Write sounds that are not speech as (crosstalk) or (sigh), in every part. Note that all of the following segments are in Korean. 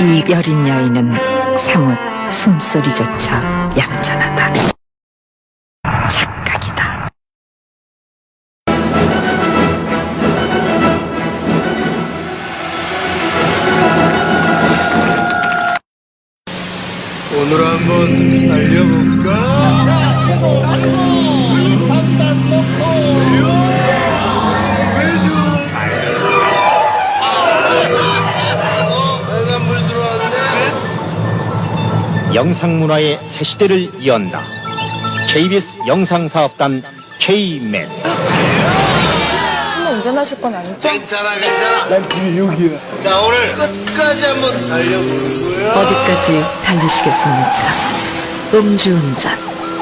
이 여린 여인은 사뭇 숨소리조차 얌전하다. 한번 달려볼까? 빨간 물 들어왔네. 영상문화의 새 시대를 이언다. KBS 영상사업단 K맨. 운전하실 건 아니죠? 괜찮아, 괜찮아. 난 집이 여기야. 자, 오늘 끝 까지 한번 달려보는 거야. 어디까지 달리시겠습니까? 음주운전,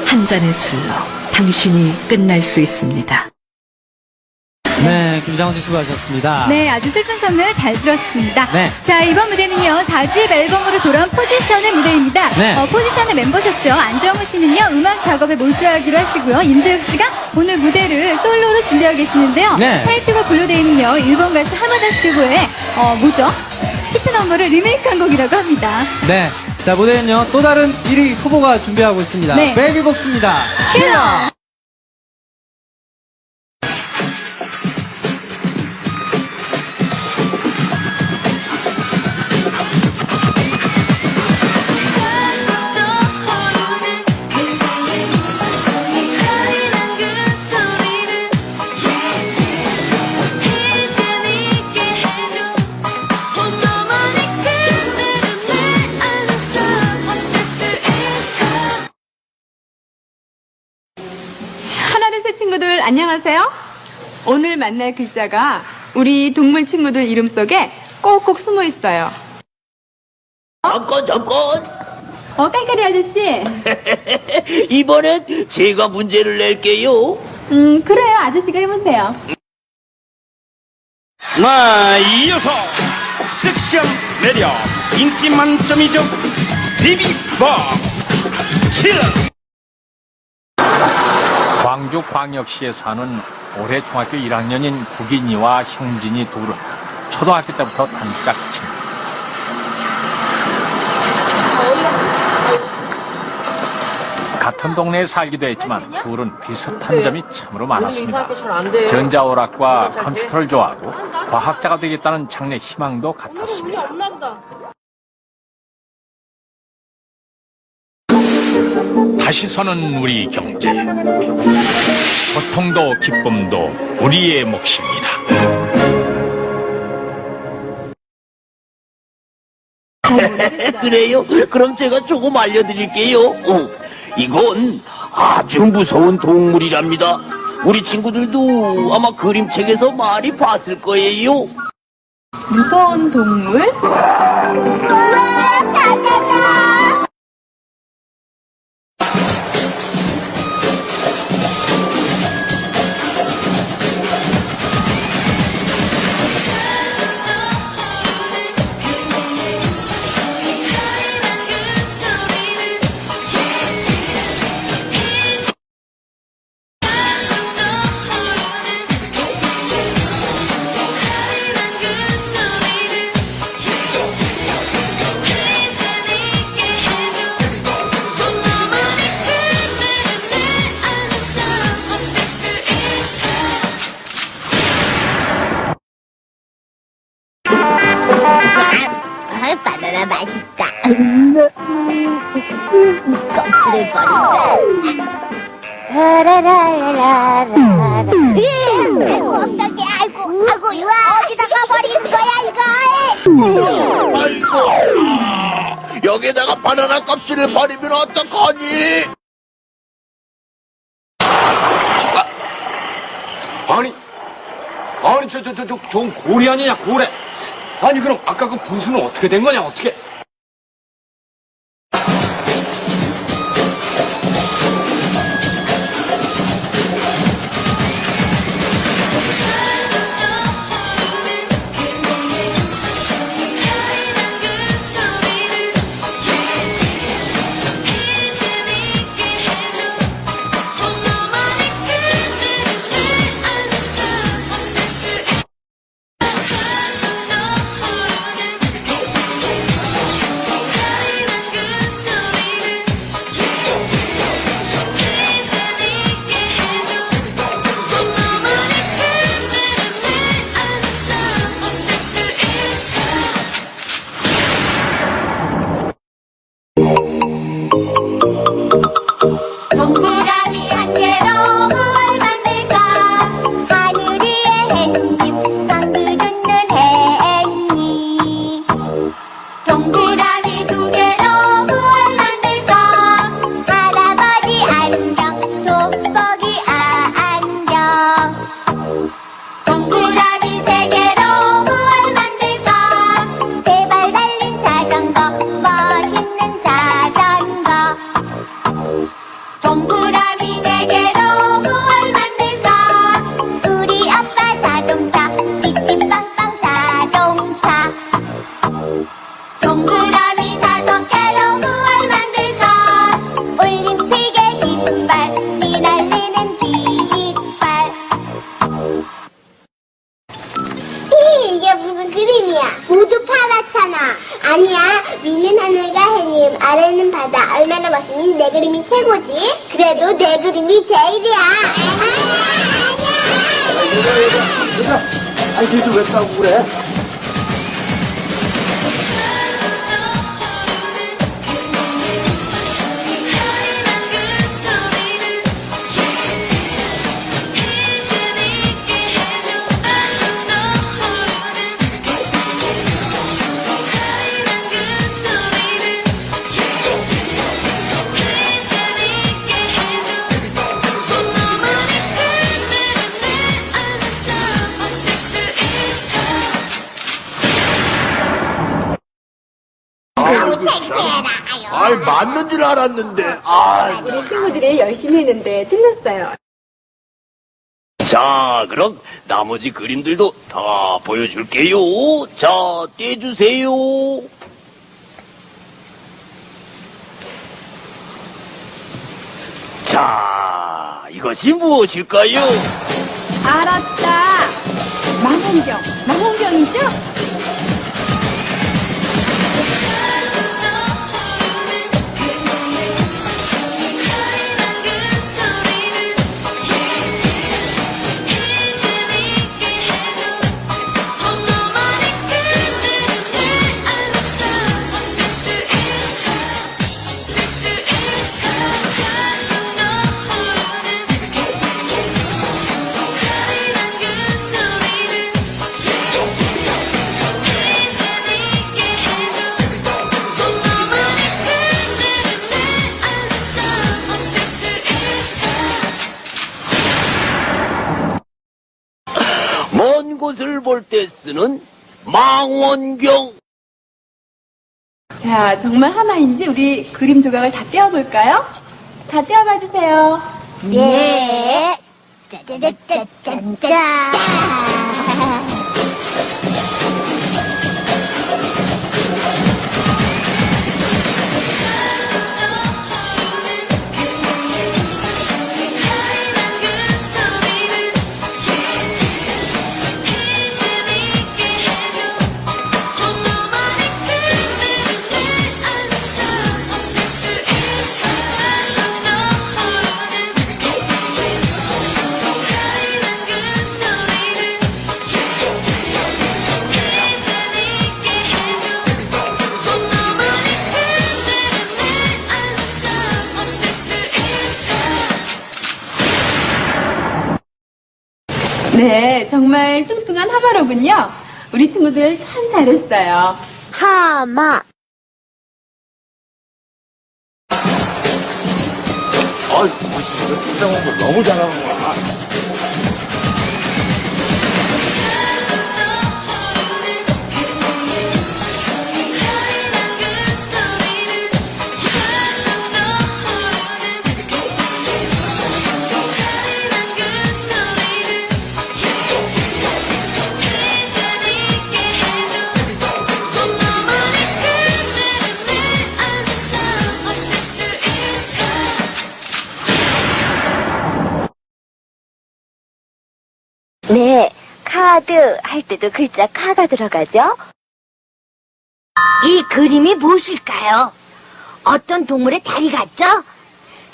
한 잔의 술로 당신이 끝날 수 있습니다. 네, 김장훈 씨 수고하셨습니다. 네, 아주 슬픈 선물 잘 들었습니다. 네. 자, 이번 무대는요, 4집 앨범으로 돌아온 포지션의 무대입니다. 네. 어, 포지션의 멤버셨죠. 안정우 씨는요, 음악 작업에 몰두하기로 하시고요. 임재욱 씨가 오늘 무대를 솔로로 준비하고 계시는데요. 네. 타이틀곡 분류대에는요, 일본 가수 하마다 슈고의, 어, 뭐죠? 히트 넘버를 리메이크한 곡이라고 합니다. 네. 자, 무대는요, 또 다른 1위 후보가 준비하고 있습니다. 네. 베이비복스입니다. 킬러! 안녕하세요. 오늘 만날 글자가 우리 동물 친구들 이름 속에 꼭꼭 숨어 있어요. 잠깐 잠깐 어 깔깔이 아저씨. (laughs) 이번엔 제가 문제를 낼게요 음 그래요 아저씨가 해보세요. 나 이어서 섹시한 매력 인기 만점이죠 비비박스 킬러 광주광역시에 사는 올해 중학교 1학년인 국인이와 형진이 둘은 초등학교 때부터 단짝 친구. 같은 동네에 살기도 했지만 둘은 비슷한 점이 참으로 많았습니다. 전자오락과 컴퓨터를 좋아하고 과학자가 되겠다는 장래 희망도 같았습니다. 다시 서는 우리 경제. 고통도 기쁨도 우리의 몫입니다. (laughs) 그래요 그럼 제가 조금 알려드릴게요 어, 이건 아주 무서운 동물이랍니다 우리 친구들도 아마 그림책에서 많이 봤을 거예요 무서운 동물? 아, 바나나 맛있다. 껍질을 버리자. 아이고, 어떡해, 아이고, 아이고, 이거 어디다가 버리는 거야, 이거? 아이고. 여기다가 바나나 껍질을 버리면 어떡하니? 아니 아니 저 저 저 저 좋은 고리 아니냐 고래 아니 그럼 아까 그 분수는 어떻게 된 거냐? 어떻게 Mira, 아래는 바다. 얼마나 멋있니? 내 그림이 최고지. 그래도 내 그림이 제일이야. 아니 쟤도 왜 싸우고 그래? 맞는 줄 알았는데. 아. 우리 친구들이 열심히 했는데 틀렸어요. 자, 그럼 나머지 그림들도 다 보여줄게요. 자, 떼주세요. 자, 이것이 무엇일까요? 알았다. 망원경. 망원경이죠? 볼 때 쓰는 망원경. 자, 정말 하나인지 우리 그림 조각을 다 떼어볼까요? 다 떼어봐 주세요. 네 짜자자자짠짠 (laughs) 네, 정말 뚱뚱한 하바로군요. 우리 친구들 참 잘했어요. 하마 아, 거 너무 잘하는 거야. 카드 할 때도 글자 카가 들어가죠? 이 그림이 무엇일까요? 어떤 동물의 다리 같죠?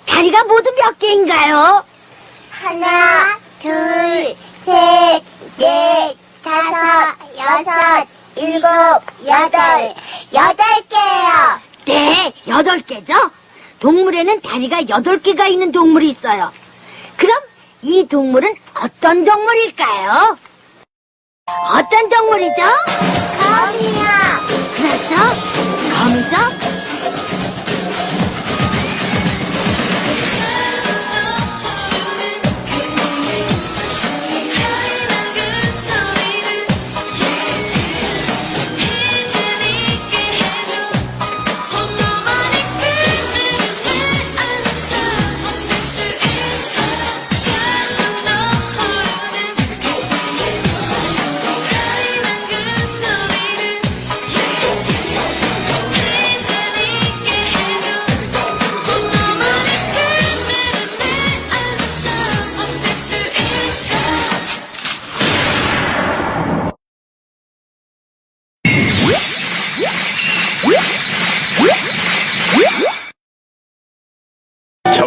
다리가 모두 몇 개인가요? 하나, 둘, 셋, 넷, 다섯, 여섯, 일곱, 여덟, 여덟 개예요. 네, 여덟 개죠? 동물에는 다리가 여덟 개가 있는 동물이 있어요. 그럼 이 동물은 어떤 동물일까요? 어떤 동물이죠? 거미요. 그렇죠? 거미죠?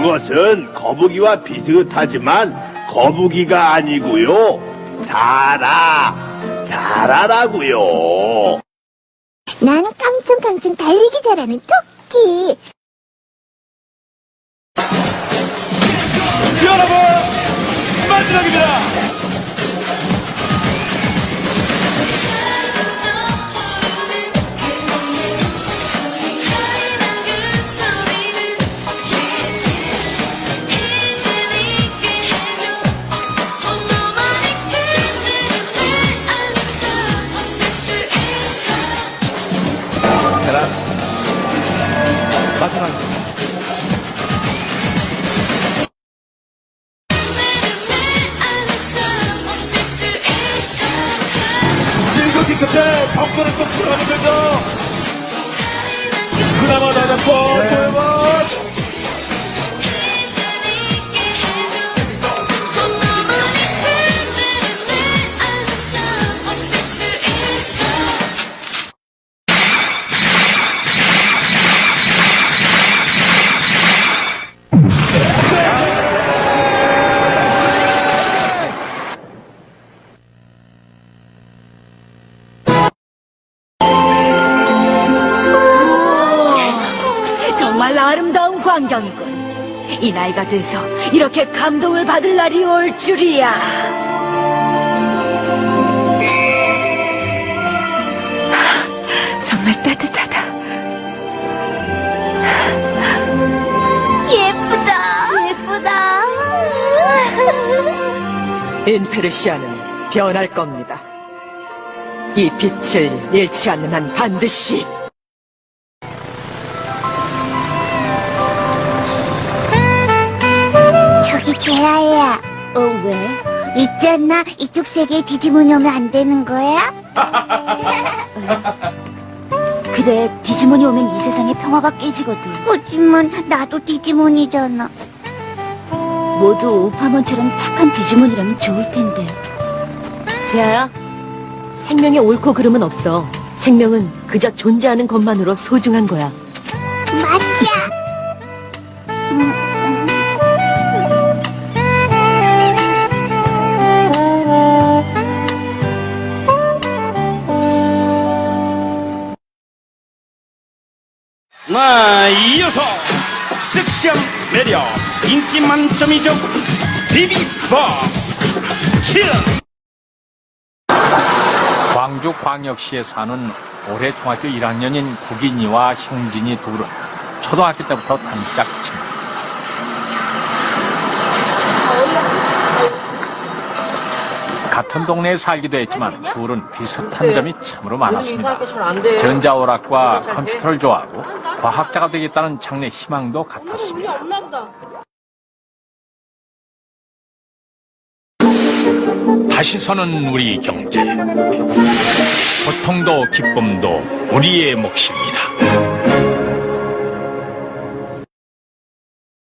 그것은 거북이와 비슷하지만 거북이가 아니고요. 자라, 자라라고요. 나는 깡총깡총 달리기 잘하는 토끼. 여러분, 마지막입니다. 내 광경이군. 이 나이가 돼서 이렇게 감동을 받을 날이 올 줄이야. 정말 따뜻하다. 예쁘다. 예쁘다. 인페르시아는 변할 겁니다. 이 빛을 잃지 않는 한 반드시 있잖아. 이쪽 세계에 디지몬이 오면 안 되는 거야? (laughs) 그래, 디지몬이 오면 이 세상의 평화가 깨지거든. 하지만 나도 디지몬이잖아. 모두 우파몬처럼 착한 디지몬이라면 좋을 텐데. 제아야, 생명에 옳고 그름은 없어. 생명은 그저 존재하는 것만으로 소중한 거야. 맞자. 나 이어서 섹시한 매력 인기 만점이죠. 비비박스. 킬 광주 광역시에 사는 올해 중학교 1학년인 국인이와 형진이 둘은 초등학교 때부터 단짝 친구. 같은 동네에 살기도 했지만 둘은 비슷한 점이 참으로 많았습니다. 전자오락과 컴퓨터를 좋아하고 과학자가 되겠다는 장래 희망도 같았습니다. 다시 서는 우리 경제. 고통도 기쁨도 우리의 몫입니다.